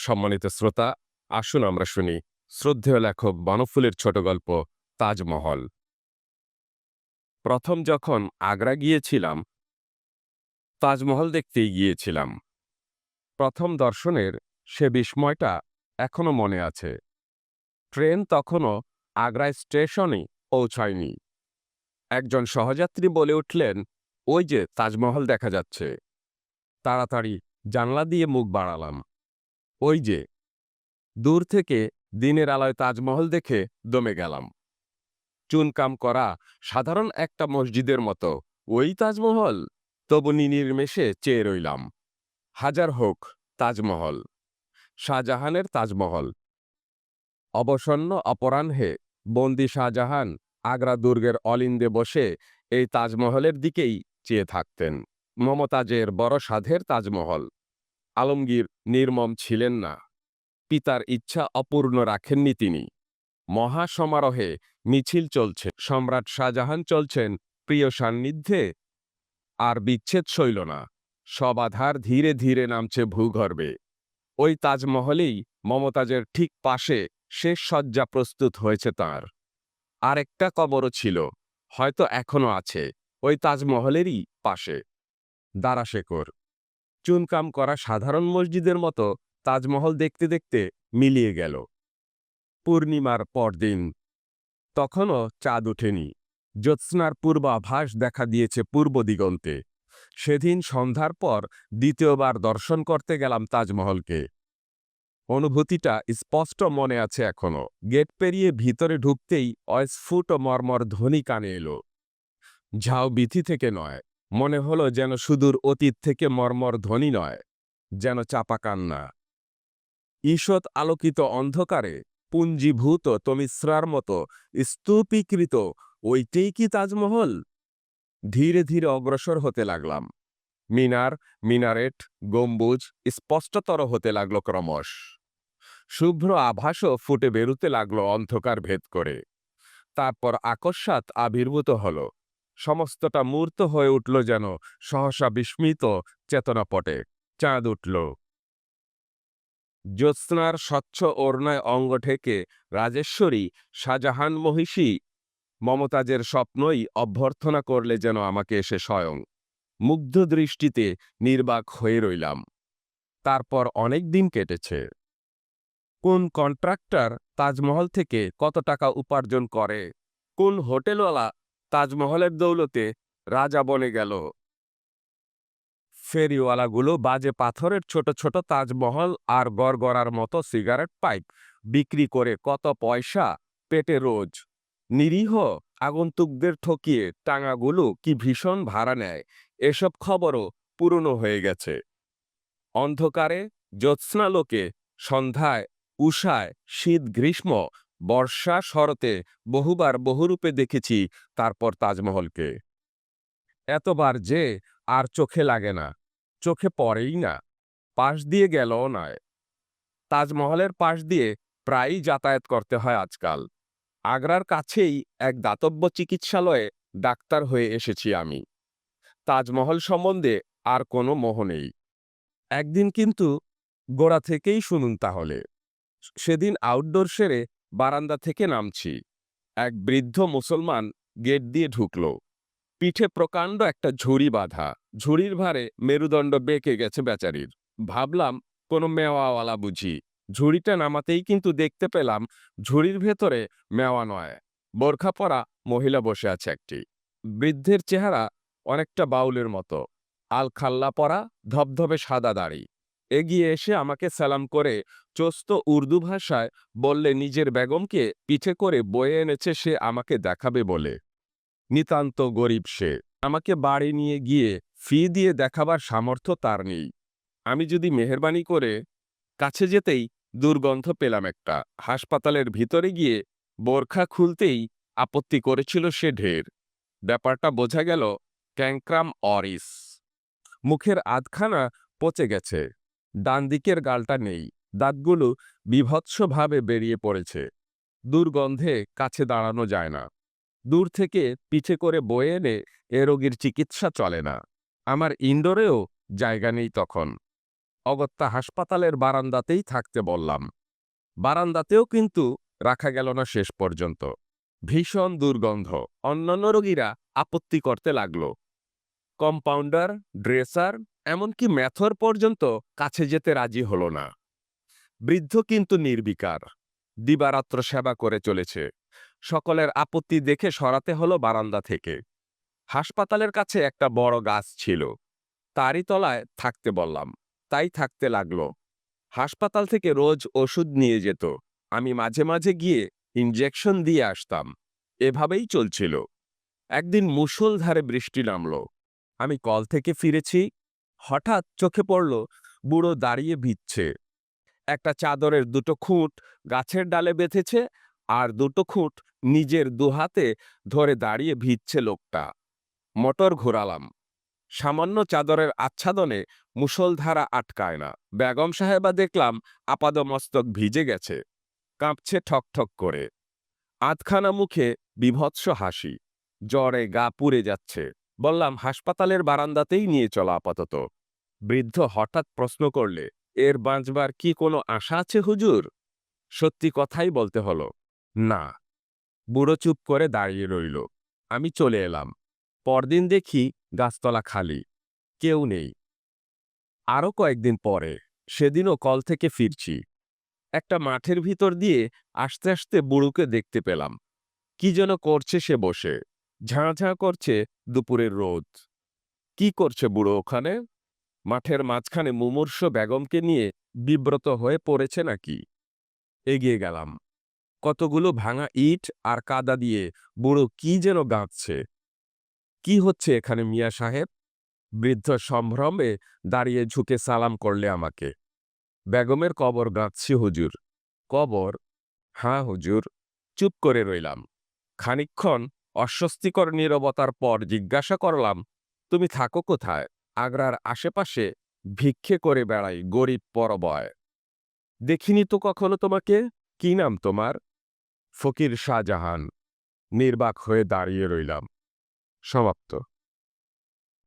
সম্মানিত শ্রোতা, আসুন আমরা শুনি শ্রদ্ধেয় লেখক বনফুলের ছোট গল্প, তাজমহল। প্রথম যখন আগ্রা গিয়েছিলাম, তাজমহল দেখতেই গিয়েছিলাম। প্রথম দর্শনের সে বিস্ময়টা এখনও মনে আছে। ট্রেন তখনও আগ্রায় স্টেশনে পৌঁছায়নি। একজন সহযাত্রী বলে উঠলেন, ওই যে তাজমহল দেখা যাচ্ছে। তাড়াতাড়ি জানলা দিয়ে মুখ বাড়ালাম। ওই যে, দূর থেকে দিনের আলোয় তাজমহল দেখে দমে গেলাম। চুনকাম করা সাধারণ একটা মসজিদের মতো। ওই তাজমহল? তবু নির্মেষে চেয়ে রইলাম। হাজার হোক, তাজমহল। শাহজাহানের তাজমহল। অবসন্ন অপরাহ্নে বন্দি শাহজাহান আগ্রা দুর্গের অলিন্দে বসে এই তাজমহলের দিকেই চেয়ে থাকতেন। মমতাজের বড় সাধের তাজমহল। আলমগীর নির্মম ছিলেন না। পিতার ইচ্ছা অপূর্ণ রাখেননি তিনি। মহাসমারোহে মিছিল চলছে, সম্রাট শাহজাহান চলছেন, প্রিয় সান্নিধ্যে। আর বিচ্ছেদ সইল না, সব আধার ধীরে ধীরে নামছে ভূগর্ভে। ওই তাজমহলেই মমতাজের ঠিক পাশে শেষ সজ্জা প্রস্তুত হয়েছে তার। আরেকটা কবরও ছিল, হয়তো এখনও আছে, ওই তাজমহলেরই পাশে। দারাশেকর চুনকাম করা সাধারণ মসজিদের মতো তাজমহল দেখতে দেখতে মিলিয়ে গেল। পূর্ণিমার পরদিন। তখনও চাঁদ ওঠেনি। জ্যোৎস্নার পূর্বাভাস দেখা দিয়েছে পূর্ব দিগন্তে। সেদিন সন্ধ্যার পর দ্বিতীয়বার দর্শন করতে গেলাম তাজমহলকে। অনুভূতিটা স্পষ্ট মনে আছে এখনও। গেট পেরিয়ে ভিতরে ঢুকতেই অস্ফুট মর্মর ধ্বনি কানে এলো। ঝাও বিথি থেকে নয়। মনে হলো যেন সুদূর অতীত থেকে মর্মর ধ্বনি নয়, যেন চাপা কান্না। ঈষৎ আলোকিত অন্ধকারে পুঞ্জীভূত তমিশ্রার মতো স্তূপীকৃত ওইটাই কি তাজমহল? ধীরে ধীরে অগ্রসর হতে লাগলাম। মিনার, মিনারেট, গম্বুজ স্পষ্টতর হতে লাগল ক্রমশ। শুভ্র আভাসও ফুটে বেরুতে লাগল অন্ধকার ভেদ করে। তারপর আকস্মাৎ আবির্ভূত হল। সমস্তটা মূর্ত হয়ে উঠল যেন সহসা বিস্মিত চেতনাপটে চাঁদ উঠল। জ্যোৎস্নার স্বচ্ছ ওড়নায় অঙ্গ ঠেকে রাজেশ্বরী, শাহজাহান মহিষী, মমতাজের স্বপ্নই অভ্যর্থনা করলে যেন আমাকে এসে স্বয়ং। মুগ্ধ দৃষ্টিতে নির্বাক হয়ে রইলাম। তারপর অনেক দিন কেটেছে। কোন কন্ট্রাক্টর তাজমহল থেকে কত টাকা উপার্জন করে? কোন হোটেলওয়ালা তাজমহলের দৌলতে রাজা বনে গেল। ফেরিওয়ালাগুলো বাজে পাথরের ছোট ছোট তাজমহল আর গড়গড়ার মতো সিগারেট পাইপ বিক্রি করে কত পয়সা পেটে রোজ। নিরীহ আগন্তুকদের ঠকিয়ে টাঙাগুলো কি ভীষণ ভাড়া নেয়, এসব খবরও পুরনো হয়ে গেছে। অন্ধকারে জ্যোৎস্নালোকে সন্ধ্যায়, উষায়, শীত, গ্রীষ্ম বর্ষা শরতে বহুবার বহুরূপে দেখেছি তারপর তাজমহলকে। এতবার যে আর চোখে লাগে না, চোখে পড়েই না, পাশ দিয়ে গেলও নয় তাজমহলের পাশ দিয়ে প্রায়ই যাতায়াত করতে হয় আজকাল। আগ্রার কাছেই এক দাতব্য চিকিৎসালয়ে ডাক্তার হয়ে এসেছি আমি। তাজমহল সম্বন্ধে আর কোনো মোহ নেই। একদিন কিন্তু গোড়া থেকেই শুনুন তাহলে। সেদিন আউটডোর সেরে বারান্দা থেকে নামছি। এক বৃদ্ধ মুসলমান গেট দিয়ে ঢুকল। পিঠে প্রকাণ্ড একটা ঝুড়ি বাঁধা। ঝুড়ির ভারে মেরুদণ্ড বেঁকে গেছে বেচারির। ভাবলাম, কোনো মেওয়াওয়ালা বুঝি। ঝুড়িটা নামাতেই কিন্তু দেখতে পেলাম, ঝুড়ির ভেতরে মেওয়া নয় বোরখা পরা মহিলা বসে আছে একটি। বৃদ্ধের চেহারা অনেকটা বাউলের মতো। আলখাল্লা পরা, ধবধবে সাদা দাড়ি। এগিয়ে এসে আমাকে সালাম করে চস্ত উর্দু ভাষায় বললে, নিজের বেগমকে পিঠে করে বয়ে এনেছে, সে আমাকে দেখাবে বলে। নিতান্ত গরিব সে। আমাকে বাড়ি নিয়ে গিয়ে ফি দিয়ে দেখাবার সামর্থ্য তার নেই। আমি যদি মেহরবানি করে কাছে যেতেই দুর্গন্ধ পেলাম একটা। হাসপাতালের ভিতরে গিয়ে বোরখা খুলতেই আপত্তি করেছিল সে ঢের। ব্যাপারটা বোঝা গেল ক্যাংক্রাম অরিস। মুখের আধখানা পচে গেছে। ডান দিকের গালটা নেই, দাঁতগুলো বিভৎসভাবে বেরিয়ে পড়েছে। দুর্গন্ধে কাছে দাঁড়ানো যায় না। দূর থেকে পিছে করে বয়ে এনে এ রোগীর চিকিৎসা চলে না। আমার ইনডোরেও জায়গা নেই তখন। অগত্যা হাসপাতালের বারান্দাতেই থাকতে বললাম। বারান্দাতেও কিন্তু রাখা গেল না শেষ পর্যন্ত। ভীষণ দুর্গন্ধ। অন্যান্য রোগীরা আপত্তি করতে লাগল। কম্পাউন্ডার, ড্রেসার এমনকি ম্যাথর পর্যন্ত কাছে যেতে রাজি হল না। বৃদ্ধ কিন্তু নির্বিকার। দিবারাত্র সেবা করে চলেছে। সকলের আপত্তি দেখে সরাতে হলো বারান্দা থেকে। হাসপাতালের কাছে একটা বড় গাছ ছিল। তারই তলায় থাকতে বললাম। তাই থাকতে লাগল। হাসপাতাল থেকে রোজ ওষুধ নিয়ে যেত। আমি মাঝে মাঝে গিয়ে ইনজেকশন দিয়ে আসতাম। এভাবেই চলছিল। একদিন মুষলধারে বৃষ্টি নামল। আমি কল থেকে ফিরেছি। হঠাৎ চোখে পড়ল বুড়ো দাঁড়িয়ে ভিজছে। একটা চাদরের দুটো খুঁট গাছের ডালে বেঁধেছে আর দুটো খুঁট নিজের দুহাতে ধরে দাঁড়িয়ে ভিজছে লোকটা। মোটর ঘোরালাম। সামান্য চাদরের আচ্ছাদনে মুষলধারা আটকায় না। বেগম সাহেবা দেখলাম আপাদমস্তক ভিজে গেছে। কাঁপছে ঠকঠক করে। আধখানা মুখে বিভৎস হাসি। জ্বরে গা পুড়ে যাচ্ছে। বললাম, হাসপাতালের বারান্দাতেই নিয়ে চলা আপাতত। বৃদ্ধ হঠাৎ প্রশ্ন করলে, এর বাঁচবার কি কোনো আশা আছে হুজুর? সত্যি কথাই বলতে হলো, না। বুড়ো চুপ করে দাঁড়িয়ে রইল। আমি চলে এলাম। পরদিন দেখি গাছতলা খালি, কেউ নেই। আরও কয়েকদিন পরে, সেদিনও কল থেকে ফিরছি। একটা মাঠের ভিতর দিয়ে আস্তে আস্তে বুড়োকে দেখতে পেলাম। কি যেন করছে সে বসে। ঝাঁ ঝাঁ করছে দুপুরের রোদ। কি করছে বুড়ো ওখানে? মাঠের মাঝখানে মুমূর্ষ বেগমকে নিয়ে বিব্রত হয়ে পড়েছে নাকি? এগিয়ে গেলাম। কতগুলো ভাঙা ইট আর কাদা দিয়ে বুড়ো কি যেন গাঁথছে কি হচ্ছে এখানে মিয়া সাহেব? বৃদ্ধ সম্ভ্রমে দাঁড়িয়ে ঝুঁকে সালাম করলে আমাকে। বেগমের কবর গাঁথছি হুজুর। কবর? হ্যাঁ হুজুর। চুপ করে রইলাম। খানিকক্ষণ অস্বস্তিকর নীরবতার পর জিজ্ঞাসা করলাম, তুমি থাকো কোথায়? আগ্রার আশেপাশে ভিক্ষে করে বেড়াই, গরিব পরবয়। দেখিনি তো কখনো তোমাকে? কি নাম তোমার? ফকির শাহজাহান, নির্বাক হয়ে দাঁড়িয়ে রইলাম। সমাপ্ত।